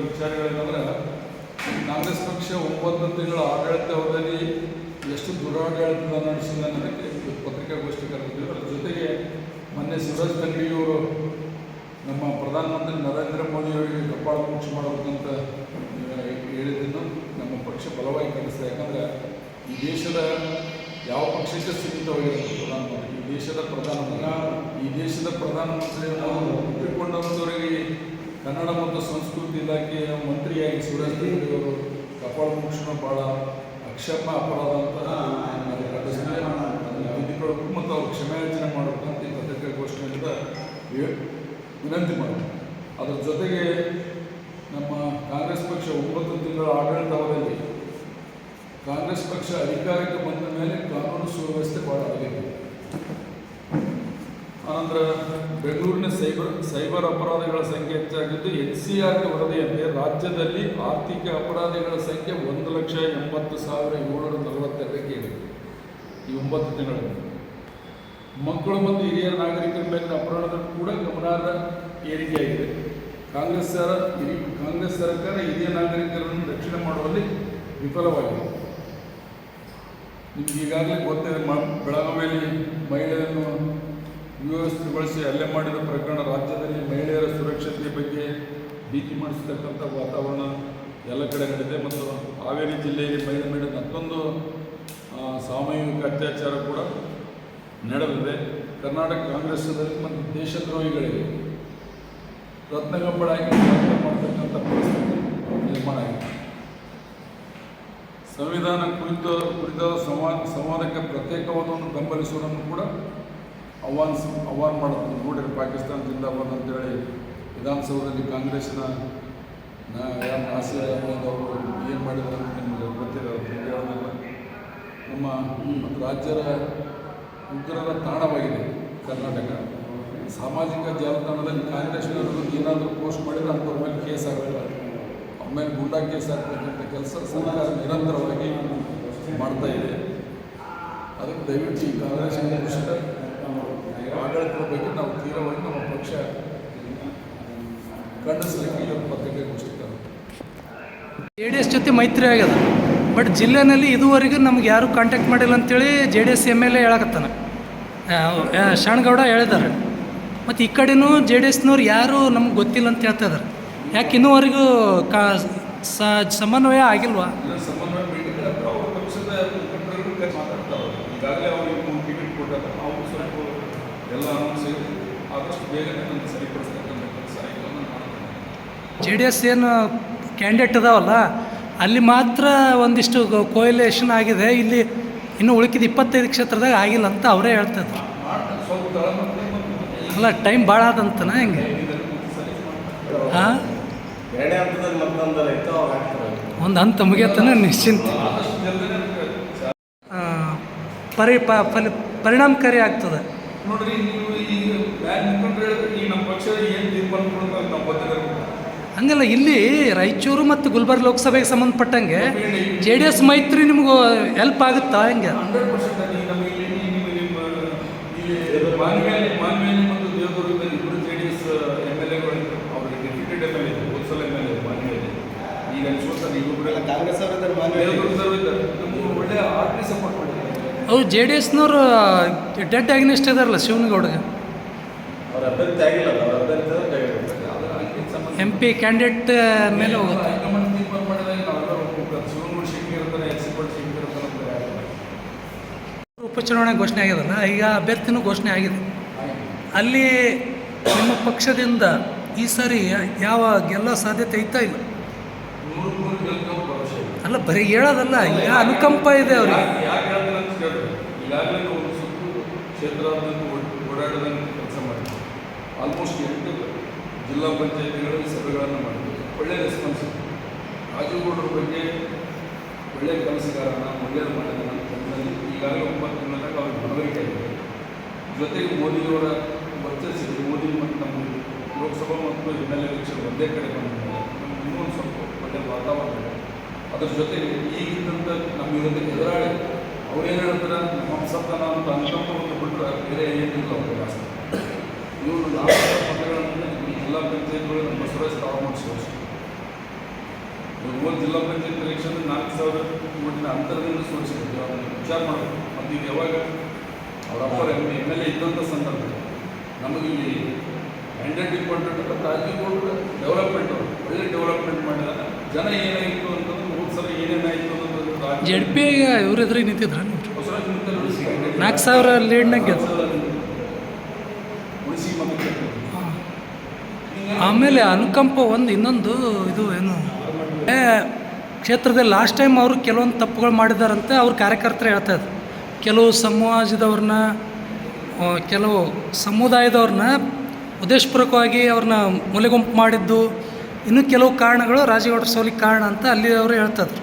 ವಿಚಾರಗಳೇನೆಂದ್ರೆ ಕಾಂಗ್ರೆಸ್ ಪಕ್ಷ ಒಂಬತ್ತು ತಿಂಗಳ ಆಡಳಿತಾವಧಿಯಲ್ಲಿ ಎಷ್ಟು ದುರಾಡಳಿತ ನಡೆಸಿದೆ ಅನ್ನೋದಕ್ಕೆ ಪತ್ರಿಕಾಗೋಷ್ಠಿ ಕರೆದಿದ್ದೀವಿ ಅದರ ಜೊತೆಗೆ ಮೊನ್ನೆ ಶಿವರಾಜ್ ತಂಗಿಯವರು ನಮ್ಮ ಪ್ರಧಾನಮಂತ್ರಿ ನರೇಂದ್ರ ಮೋದಿಯವರಿಗೆ ಕಪ್ಪಾಳ ಮೋಕ್ಷ ಮಾಡಬೇಕಂತ ಹೇಳಿದ್ದನ್ನು ನಮ್ಮ ಪಕ್ಷ ಬಲವಾಗಿ ಕಲಿಸಿದೆ ಯಾಕಂದರೆ ಈ ದೇಶದ ಯಾವ ಪಕ್ಷಕ್ಕೆ ಸೀಮಿತವಾಗಿರುತ್ತೆ ಪ್ರಧಾನಮಂತ್ರಿ? ಈ ದೇಶದ ಪ್ರಧಾನಮಂತ್ರಿ ಈ ದೇಶದ ಪ್ರಧಾನಮಂತ್ರಿ ಹುಟ್ಟಿಕೊಂಡವರಿಗೆ ಕನ್ನಡ ಮತ್ತು ಸಂಸ್ಕೃತಿ ಇಲಾಖೆಯ ಮಂತ್ರಿಯಾಗಿ ಸುರೇಶ್ ಅವರು ಕಪಾಳ ಮೋಕ್ಷಣ ಭಾಳ ಅಕ್ಷಮ ಅಪರಾಧ ಅಂತ ನಾವು ಖಂಡಿಸ್ತೇವೆ. ಅದನ್ನ ತಿದ್ದುಕೊಳ್ಬೇಕು ಮತ್ತು ಅವರು ಕ್ಷಮೆಯಾಚನೆ ಮಾಡಬೇಕಂತ ಈ ಪತ್ರಿಕಾಗೋಷ್ಠಿಯಿಂದ ವಿನಂತಿ ಮಾಡಿದೆ ಅದರ ಜೊತೆಗೆ ನಮ್ಮ ಕಾಂಗ್ರೆಸ್ ಪಕ್ಷ ಒಂಬತ್ತು ತಿಂಗಳ ಆಡಳಿತಾವಧಿಯಲ್ಲಿ ಕಾಂಗ್ರೆಸ್ ಪಕ್ಷ ಅಧಿಕಾರಕ್ಕೆ ಬಂದ ಮೇಲೆ ಕಾನೂನು ಸುವ್ಯವಸ್ಥೆ ಭಾಳ ಆಗಿದೆ ಆನಂತರ ಬೆಂಗಳೂರಿನ ಸೈಬರ್ ಸೈಬರ್ ಅಪರಾಧಗಳ ಸಂಖ್ಯೆ ಹೆಚ್ಚಾಗಿದ್ದು ಎಚ್ ಸಿ ಆರ್ ವರದಿಯಂತೆ ರಾಜ್ಯದಲ್ಲಿ ಆರ್ಥಿಕ ಅಪರಾಧಿಗಳ ಸಂಖ್ಯೆ ಒಂದು ಲಕ್ಷ ಎಂಬತ್ತು ಸಾವಿರ ಏಳ್ನೂರ ನಲವತ್ತೆರಡಕ್ಕೆ ಇದೆ ಈ ಒಂಬತ್ತು ತಿಂಗಳಲ್ಲಿ. ಮಕ್ಕಳು ಮತ್ತು ಹಿರಿಯ ನಾಗರಿಕರ ಮೇಲಿನ ಅಪರಾಧ ಕೂಡ ಗಮನಾರ್ಹ ಏರಿಕೆಯಾಗಿದೆ. ಕಾಂಗ್ರೆಸ್ ಹಿರಿ ಕಾಂಗ್ರೆಸ್ ಸರ್ಕಾರ ಹಿರಿಯ ನಾಗರಿಕರನ್ನು ರಕ್ಷಣೆ ಮಾಡುವಲ್ಲಿ ವಿಫಲವಾಗಿದೆ. ನಿಮ್ಗೆ ಈಗಾಗಲೇ ಗೊತ್ತಿದೆ ಬೆಳಗಾವಿಯಲ್ಲಿ ಮಹಿಳೆಯನ್ನು ವ್ಯವಸ್ಥೆಗೊಳಿಸಿ ಹಲ್ಲೆ ಮಾಡಿದ ಪ್ರಕರಣ ರಾಜ್ಯದಲ್ಲಿ ಮಹಿಳೆಯರ ಸುರಕ್ಷತೆಯ ಬಗ್ಗೆ ಭೀತಿ ಮಾಡಿಸ್ತಕ್ಕಂಥ ವಾತಾವರಣ ಎಲ್ಲ ಕಡೆ ನಡೆದಿದೆ. ಮತ್ತು ಹಾವೇರಿ ಜಿಲ್ಲೆಯಲ್ಲಿ ಮಹಿಳೆ ಮೇಲೆ ಮತ್ತೊಂದು ಸಾಮೂಹಿಕ ಅತ್ಯಾಚಾರ ಕೂಡ ನಡೆದಿದೆ. ಕರ್ನಾಟಕ ಕಾಂಗ್ರೆಸ್ನಲ್ಲಿ ಮತ್ತು ದೇಶದ್ರೋಹಿಗಳಿಗೆ ರತ್ನಗಂಬಳಾಗಿ ಮಾಡ್ತಕ್ಕಂಥ ಪರಿಸ್ಥಿತಿ ನಿರ್ಮಾಣ ಆಗಿದೆ. ಸಂವಿಧಾನ ಕುರಿತ ಕುರಿತಾದ ಸಂವಾದ ಸಂವಾದಕ್ಕೆ ಪ್ರತ್ಯೇಕವಾದವನ್ನು ಬೆಂಬಲಿಸುವುದನ್ನು ಕೂಡ ಆಹ್ವಾನಿಸ ಆಹ್ವಾನ ಮಾಡಿದ್ರು ನೋಡಿರಿ ಪಾಕಿಸ್ತಾನ ಜಿಂದಾಬಾದ್ ಅಂತೇಳಿ ವಿಧಾನಸೌಧದಲ್ಲಿ ಕಾಂಗ್ರೆಸ್ನ ನಾಸೀರ್ ಅಹಮದ್ ಅವರು ಏನು ಮಾಡಿದ್ರು ನಿಮಗೆ ಗೊತ್ತಿಲ್ಲ ನಮ್ಮ ರಾಜ್ಯದ ಉಗ್ರರ ತಾಣವಾಗಿದೆ ಕರ್ನಾಟಕ. ಸಾಮಾಜಿಕ ಜಾಲತಾಣದಲ್ಲಿ ಕಾಂಗ್ರೆಸ್ನವರು ಏನಾದರೂ ಪೋಸ್ಟ್ ಮಾಡಿದರೆ ಅಂಥವ್ರ ಮೇಲೆ ಕೇಸ್ ಆಗಬೇಕು. ಅವ್ರ ಮೇಲೆ ಗುಂಡಾ ಕೇಸ್ ಆಗ್ತಕ್ಕಂಥ ಕೆಲಸ ಸರ್ಕಾರ ನಿರಂತರವಾಗಿ ಮಾಡ್ತಾ ಇದೆ. ಅದಕ್ಕೆ ದಯವಿಟ್ಟು ಈ ಕಾಂಗ್ರೆಸ್ ಆಡಳಿತದ ಬಗ್ಗೆ ನಾವು ತೀವ್ರವಾಗಿ ನಮ್ಮ ಪಕ್ಷ ಖಂಡಿಸಲಿಕ್ಕೆ ಇವತ್ತು ಪತ್ರಿಕೆಗೋಷ್ಠಿ ಕರೆದಿದೆ. ಜೆ ಡಿ ಎಸ್ ಜೊತೆ ಮೈತ್ರಿ ಆಗ್ಯದ. ಬಟ್ ಜಿಲ್ಲೆನಲ್ಲಿ ಇದುವರೆಗೂ ನಮ್ಗೆ ಯಾರು ಕಾಂಟ್ಯಾಕ್ಟ್ ಮಾಡಿಲ್ಲ ಅಂತೇಳಿ J D S M L A ಹೇಳಕತ್ತಾನ. ಶಾಣಗೌಡ ಹೇಳಿದ್ದಾರೆ. ಮತ್ತು ಈ ಕಡೆನೂ ಜೆ ಡಿ ಎಸ್ನವ್ರು ಯಾರು ನಮ್ಗೆ ಗೊತ್ತಿಲ್ಲ ಅಂತ ಹೇಳ್ತಾ ಇದ್ದಾರೆ. ಯಾಕೆ ಇನ್ನೂವರೆಗೂ ಕಾ ಸಮನ್ವಯ ಆಗಿಲ್ವಾ ಇದರ ಸಮನ್ವಯ ಮೀಟಿಂಗ್ ಅಥವಾ ಅವ್ರ ಪಕ್ಷದ ಮುಖಂಡರು ಕರೆಸಿ ಮಾತಾಡ್ತಾರೆ ಈಗಾಗಲೇ ಅವ್ರಿಗೆ ಮೂರು ಟಿಕೆಟ್ ಕೊಟ್ಟಾಗ ನಾವು ಸ್ವಲ್ಪ ಎಲ್ಲ ಅನೌನ್ಸ್ ಆದಷ್ಟು ಬೇಗನೆ ನನ್ನ ಸರಿಪಡಿಸ್ತಕ್ಕಂಥ ಕೆಲಸ ಇದನ್ನು ಮಾಡ್ತಾರೆ ಜೆ ಡಿ ಎಸ್ ಏನು ಕ್ಯಾಂಡಿಡೇಟ್ ಅದಾವಲ್ಲ ಅಲ್ಲಿ ಮಾತ್ರ ಒಂದಿಷ್ಟು ಕೋಯಲೇಷನ್ ಆಗಿದೆ ಇಲ್ಲಿ ಇನ್ನು ಉಳಿಕಿದ ಇಪ್ಪತ್ತೈದು ಕ್ಷೇತ್ರದಾಗ ಆಗಿಲ್ಲ ಅಂತ ಅವರೇ ಹೇಳ್ತಾ ಇದ್ರು. ಮಾಡ್ತಾರೆ ಸ್ವಲ್ಪ ತಳಮಟ್ಟ ಮತ್ತು ಅಲ್ಲ ಟೈಮ್ ಭಾಳ ಆದಂತನ ಹೆಂಗೆ? ಹಾಂ? ಒಂದು ಹಂತ ಮುಗಿಯತನ ನಿಶ್ಚಿಂತ. ಪರಿ ಪ ಫಲಿ ಪರಿಣಾಮಕಾರಿ ಆಗ್ತದೆ. ನೋಡ್ರಿ ನೀವು ಈ ಬ್ಯಾಂಕ್ ಮುಖಂಡರು ಹೇಳಿದ್ರೆ ಈ ನಮ್ಮ ಪಕ್ಷ ಏನು ತೀರ್ಮಾನ ಕೊಡುತ್ತೆ ಅಂತ ನಾವು ಗೊತ್ತಿರಬೇಕು ಹಂಗಲ್ಲ ಇಲ್ಲಿ ರಾಯಚೂರು ಮತ್ತು ಗುಲ್ಬರ್ಗ ಲೋಕಸಭೆಗೆ ಸಂಬಂಧಪಟ್ಟಂಗೆ ಜೆ ಡಿ ಎಸ್ ಮೈತ್ರಿ ನಿಮಗೂ ಹೆಲ್ಪ್ ಆಗುತ್ತಾ ಹೆಂಗೆ? ಹಂಡ್ರೆಡ್ ಪರ್ಸೆಂಟ್ ನಮಗೆ ಇಲ್ಲಿ ನಿಮ್ಮ ನಿಮ್ಮ ಇಲ್ಲಿ ಮಾನ್ವೇಲಿ ಮಾನ್ವೇಲಿ ಮತ್ತು ದೇವದುರ್ಗದಲ್ಲಿ ಇಬ್ಬರು J D S M L ಎಗಳು ಅವರಿಗೆ ಡೆಪ್ಯೂಟೆಡ್ ಎಂ ಎಲ್ ಎ ಹೋದ್ಸಲ ಎಂ ಎಲ್ ಎ ಮಾನ್ವೇಲಿ ಈಗ ಅನ್ಸ್ಕೊತಾರೆ ಇಬ್ಬರು ಕಾಂಗ್ರೆಸ್ ಅವರಿದ್ದಾರೆ ಮಾನ್ಯ ದೇವದುರ್ಗದವರು ಇದ್ದಾರೆ ನಮಗೆ ಒಳ್ಳೆಯ ಆರ್ಟಿ ಸಪೋರ್ಟ್ ಮಾಡಿದ್ದಾರೆ ಅವ್ರು ಜೆ ಡಿ ಎಸ್ನವರು ಡೆಡ್ ಅಗ್ನಿಸ್ಟ್ ಇದಾರಲ್ಲ ಶಿವನಗೌಡಗೆ ಅವ್ರ ಅಭ್ಯರ್ಥಿ ಆಗಿಲ್ಲ ಅವ್ರ ಅಭ್ಯರ್ಥಿ ಆದ್ರೆ ಕೈಗೊಳ್ಬೇಕು. ಅದರ ಎಂ ಪಿ ಕ್ಯಾಂಡಿಡೇಟ್ ಮೇಲೆ ಹೋಗುತ್ತೆ ಉಪಚುನಾವಣೆ ಘೋಷಣೆ ಆಗ್ಯದಲ್ಲ ಈಗ ಅಭ್ಯರ್ಥಿನೂ ಘೋಷಣೆ ಆಗಿದೆ ಅಲ್ಲಿ ನಿಮ್ಮ ಪಕ್ಷದಿಂದ ಈ ಸಾರಿ ಯಾವ ಗೆಲ್ಲ ಸಾಧ್ಯತೆ ಐತಾ ಇಲ್ಲ ಅಲ್ಲ ಬರೀ ಹೇಳೋದಲ್ಲ ಈಗ ಅನುಕಂಪ ಇದೆ ಅವ್ರಿಗೆ ಯಾಕೆ ಹೇಳ್ತೀನಿ ಅಂತ ಕೇಳಿದ್ರೆ ಈಗಾಗಲೇ ಒಂದು ಸುತ್ತು ಕ್ಷೇತ್ರಾದ್ಯಂತ ಓಡಾಡೋದನ್ನು ಕೆಲಸ ಮಾಡಿದ್ವಿ ಆಲ್ಮೋಸ್ಟ್ ಎಂಟು ಜಿಲ್ಲಾ ಪಂಚಾಯತಿಗಳಲ್ಲಿ ಸಭೆಗಳನ್ನು ಮಾಡಿದ್ವಿ ಒಳ್ಳೆಯ ರೆಸ್ಪಾನ್ಸ್ ಇತ್ತು. ರಾಜುಗೌಡರ ಬಗ್ಗೆ ಒಳ್ಳೆಯ ಕೆಲಸಗಾರನ ಒಳ್ಳೆಯದು ಮಾಡಿದಾನ ಅಂತಂದಲ್ಲಿ ಈಗಾಗಲೇ ಒಂಬತ್ತು ತಿಂಗಳಾಗ ಅವ್ರಿಗೆ ಮನವರಿಕೆ ಆಗಿದೆ. ಜೊತೆಗೆ ಮೋದಿಯವರ ವರ್ಚಸ್ಸಿದೆ ಮೋದಿ ಮತ್ತು ನಮ್ಮ ಲೋಕಸಭಾ ಮತ್ತು ಎಂ ಎಲ್ ಒಂದೇ ಕಡೆ ಬಂದಿದ್ದಾರೆ ಇನ್ನೂ ಒಂದು ಸ್ವಲ್ಪ ಒಳ್ಳೆಯ ವಾತಾವರಣ ಇದೆ. ಅದ್ರ ಜೊತೆಗೆ ಈಗಿದ್ದಂಥ ನಮ್ಮ ವಿರುದ್ಧ ಎದುರಾಳಿ ಅವ್ರೇನು ಹೇಳ್ತಾರೆ? ನಮ್ಮ ಸತ್ತ ನಾನು ಅನುಕಂಪವನ್ನು ಬಿಟ್ಟರೆ ಬೇರೆ ಏನಿಲ್ಲ ಅವ್ರ ಜಾಸ್ತಿ. ಇವರು ನಾಲ್ಕು ಪದಗಳನ್ನು ಜಿಲ್ಲಾ ಪಂಚಾಯತ್ಗಳು ನಮ್ಮ ಬಸವರಾಜ್ ತಾವು ಮಾಡಿಸುವಷ್ಟು ಹೋದ ಜಿಲ್ಲಾ ಪಂಚಾಯತ್ ಎಲೆಕ್ಷನ್ ನಾಲ್ಕು ಸಾವಿರ ಮಟ್ಟಿನ ಅಂತರದಿಂದ ಸೋಲಿಸಿದ್ರು ಅದನ್ನು ವಿಚಾರ ಮಾಡಬೇಕು ಮತ್ತು ಇದು ಯಾವಾಗ ಅವರ ಅಪ್ಪರ ಎಂ ಎಲ್ ಎ ಇದ್ದಂಥ ಸಂದರ್ಭ. ನಮಗಿಲ್ಲಿ ಡಿಪಾರ್ಟ್ಮೆಂಟ್ ರಾಜೀವ್ ಗೌಡ್ರು ಡೆವಲಪ್ಮೆಂಟ್ ಅವರು ಒಳ್ಳೆ ಡೆವಲಪ್ಮೆಂಟ್ ಮಾಡಿದಾಗ ಜನ ಏನಾಯಿತು ಜೆಡ್ ಪಿ ಇವ್ರ ಎದುರಿಗೆ ನಿಂತಿದ್ರ ನಾಲ್ಕು ಸಾವಿರ ಲೀಡ್ನಾಗ ಗೆದ್ದು. ಆಮೇಲೆ ಅನುಕಂಪ ಒಂದು ಇನ್ನೊಂದು ಇದು ಏನು ಕ್ಷೇತ್ರದಲ್ಲಿ ಲಾಸ್ಟ್ ಟೈಮ್ ಅವರು ಕೆಲವೊಂದು ತಪ್ಪುಗಳು ಮಾಡಿದಾರಂತೆ ಅವ್ರ ಕಾರ್ಯಕರ್ತರು ಹೇಳ್ತಾ ಇದ್ರು. ಕೆಲವು ಸಮಾಜದವ್ರನ್ನ ಕೆಲವು ಸಮುದಾಯದವ್ರನ್ನ ಉದ್ದೇಶಪೂರ್ವಕವಾಗಿ ಅವ್ರನ್ನ ಮೂಲೆಗುಂಪು ಮಾಡಿದ್ದು. ಇನ್ನೂ ಕೆಲವು ಕಾರಣಗಳು ರಾಜೇಗೌಡರ ಸೋಲಿಗೆ ಕಾರಣ ಅಂತ ಅಲ್ಲಿ ಅವರು ಹೇಳ್ತಾ ಇದ್ರು.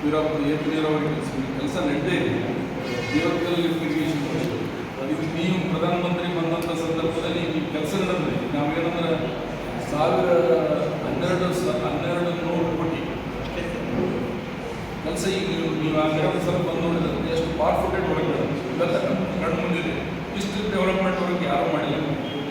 ವೀರಾಪುರ ಏತು ನೀರಾವರಿ ಕೆಲಸ ಕೆಲಸ ನಡೆದೇ ಇದೆ ಇವತ್ತಲ್ಲಿ ಇರಿಗೇಷನ್ ಇದು ನೀವು ಪ್ರಧಾನಮಂತ್ರಿ ಬಂದಂಥ ಸಂದರ್ಭದಲ್ಲಿ ಈ ಕೆಲಸ ನಡೆದ್ರೆ ನಾವೇನಂದ್ರೆ ಸಾವಿರ ಹನ್ನೆರಡು ಸ, ಹನ್ನೆರಡು ನೂರು ಕೋಟಿ. ಕೆಲಸ ಈಗ ನೀವು ನೀವು ಆ ಎರಡು ಸಲ ಬಂದು ನೋಡಿದ್ರೆ ಎಷ್ಟು ಪಾರ್ಫುಟೆಡ್ ವರ್ಕ್ ಇವೆಲ್ಲ ಕಣ್ಣು ಮುಂದಿದೆ ಇಷ್ಟು ಡೆವಲಪ್ಮೆಂಟ್ ವರ್ಕ್ ಯಾರು ಮಾಡಿಲ್ಲ.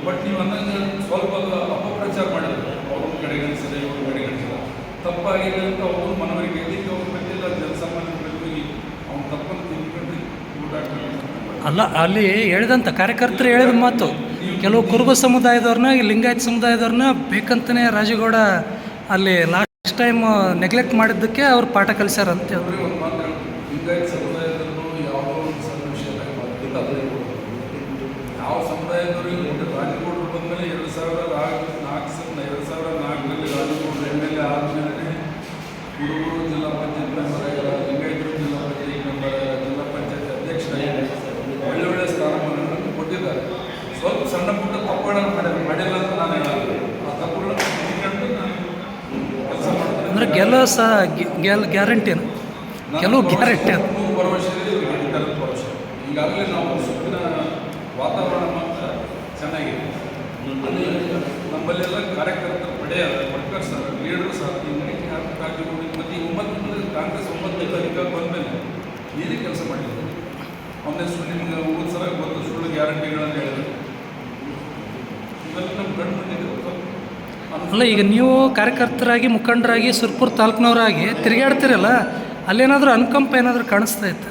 ಬಟ್ ನೀವು ಅಂದಂಗೆ ಸ್ವಲ್ಪ ಅಪಪ್ರಚಾರ ಮಾಡಿದ್ರು, ಅವ್ರ ಕಡೆ ಗಣಿಸಿದೆ ಇವ್ರ ಕಡೆ ಗಣಿಸಿಲ್ಲ ತಪ್ಪಾಗಿದೆ ಅಂತ ಅವ್ರು ಮನವರಿಕೆ ಇದಕ್ಕೆ ಅವ್ರ ಗೊತ್ತಿಲ್ಲ ಜನಸಾಮಾನ್ಯರಿಗೆ ಹೋಗಿ ಅವ್ನು ತಪ್ಪನ್ನು ತಿಳ್ಕೊಂಡು ಊಟ ಹಾಕ್ತಾರೆ. ಅಲ್ಲ, ಅಲ್ಲಿ ಹೇಳಿದಂಥ ಕಾರ್ಯಕರ್ತರು ಹೇಳಿದ ಮಾತು. ಕೆಲವು ಕುರುಬ ಸಮುದಾಯದವ್ರನ್ನ, ಈ ಲಿಂಗಾಯತ ಸಮುದಾಯದವ್ರನ್ನ ಬೇಕಂತಲೇ ರಾಜೇಗೌಡ ಅಲ್ಲಿ ಲಾಸ್ಟ್ ಟೈಮ್ ನೆಗ್ಲೆಕ್ಟ್ ಮಾಡಿದ್ದಕ್ಕೆ ಅವ್ರು ಪಾಠ ಕಲಿಸ್ಯಾರ ಅಂತ ಸಾವಿರ ಹುಡುಗರು ಜಿಲ್ಲಾ ಪಂಚಾಯತ್ ಮೆಂಬರ್ ಆಗ್ಯಾರ ಲಿಂಗಾಯತರು ಜಿಲ್ಲಾ ಪಂಚಾಯತ್ ಮೆಂಬರ್ ಆಗ್ಯಾರ ಜಿಲ್ಲಾ ಪಂಚಾಯತ್ ಅಧ್ಯಕ್ಷರಾಗ್ಯಾರ ಒಳ್ಳೆ ಒಳ್ಳೆ ಸ್ಥಾನಮಾನಗಳನ್ನು ಕೊಟ್ಟಿದ್ದಾರೆ ಸ್ವಲ್ಪ ಸಣ್ಣ ಪುಟ್ಟ ತಪ್ಪುಗಳನ್ನು ಮಾಡಿಲ್ಲ ಮಾಡಿಲ್ಲ ಅಂತ ನಾನು ಹೇಳಲ್ಲ ಆ ತಪ್ಪುಗಳನ್ನು ತಿದ್ದುಕೊಂಡು ನಾನು ಕೆಲಸ ಮಾಡ್ತೀನಿ ಅಂದರೆ ಗೆಲ್ಲೋ ಸಹ ಗೆಲ್ ಗ್ಯಾರಂಟಿನು ಕೆಲವು ಗ್ಯಾರಂಟಿ ಅದು. ಕಾಂಗ್ರೆಸ್ ಈಗಾಗಲೇ ನಾವು ಸುತ್ತಿನ ವಾತಾವರಣ ಮಾತ್ರ ಚೆನ್ನಾಗಿದೆ. ನಮ್ಮಲ್ಲೆಲ್ಲ ಕಾರ್ಯಕರ್ತರು ವರ್ಕರ್ಸ್ ಲೀಡರ್ಸ್ ಮತ್ತು ಈ ಒಂಬತ್ತು ಬಂದ ಕಾಂಗ್ರೆಸ್ ಒಂಬತ್ತು ಅಧಿಕಾರ ಬಂದಮೇಲೆ ಏನೇ ಕೆಲಸ ಮಾಡಿದ್ರು ಅವನೇ ಸುಳ್ಳು ನಿಮ್ಗೆ ಸಲ ಗೊತ್ತು ಸುಳ್ಳು ಗ್ಯಾರಂಟಿಗಳನ್ನು ಹೇಳಿದ್ರು. ಇವೆಲ್ಲ ನಮ್ಮ ಗಂಡು ಅಲ್ಲ ಈಗ ನೀವು ಕಾರ್ಯಕರ್ತರಾಗಿ ಮುಖಂಡರಾಗಿ ಸುರ್ಪುರ್ ತಾಲೂಕಿನವರಾಗಿ ತಿರುಗಾಡ್ತಿರಲ್ಲ ಅಲ್ಲೇನಾದರೂ ಅನುಕಂಪ ಏನಾದರೂ ಕಾಣಿಸ್ತಾ ಇತ್ತು?